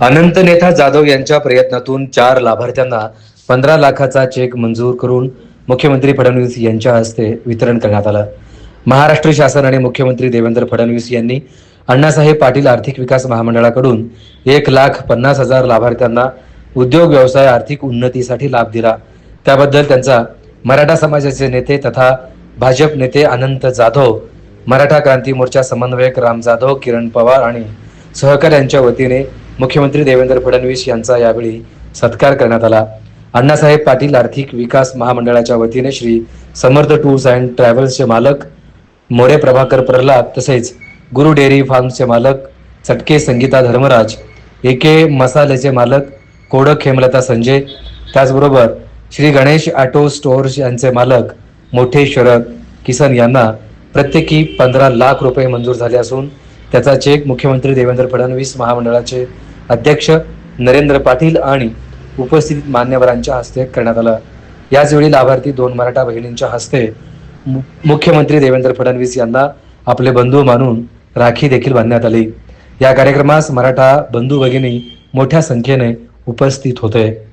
अनंत नेता जाधव यांच्या प्रयत्नातून चार लाभार्थ्यांना पंधरा लाखाचा चेक मंजूर करून मुख्यमंत्री फडणवीस यांच्या हस्ते वितरण करण्यात आलं. महाराष्ट्र शासन आणि मुख्यमंत्री देवेंद्र फडणवीस यांनी अण्णासाहेब पाटील आर्थिक विकास महामंडळाकडून एक लाख पन्नास हजार लाभार्थ्यांना उद्योग व्यवसाय आर्थिक उन्नतीसाठी लाभ दिला. त्याबद्दल त्यांचा मराठा समाजाचे नेते तथा भाजप नेते अनंत जाधव मराठा क्रांती मोर्चा समन्वयक राम जाधव किरण पवार आणि सहकाऱ्यांच्या वतीने मुख्यमंत्री देवेंद्र फडणवीस यांचा यावेळी सत्कार करण्यात आला. अण्णासाहेब पाटील आर्थिक विकास महामंडळाच्या वतीने श्री समर्थ टूर्स अँड ट्रॅव्हल्सचे मालक मोरे प्रभाकर प्रल्हाद तसेच गुरु डेअरी फार्मचे मालक चटके संगीता धर्मराज एके मसाल्याचे मालक कोडक हेमलता संजय त्याचबरोबर श्री गणेश ऑटो स्टोअर्स यांचे मालक मोठे शरद किसन यांना प्रत्येकी पंधरा लाख रुपये मंजूर झाले असून त्याचा चेक मुख्यमंत्री देवेंद्र फडणवीस महामंडळाचे अध्यक्ष नरेंद्र पाटील आणि उपस्थित मान्यवरांच्या हस्ते करण्यात आला. याचवेळी लाभार्थी दोन मराठा बहिणींच्या हस्ते मु- मुख्यमंत्री देवेंद्र फडणवीस यांना आपले बंधू मानून राखी देखील बांधण्यात आली. या कार्यक्रमास मराठा बंधू भगिनी मोठ्या संख्येने उपस्थित होते.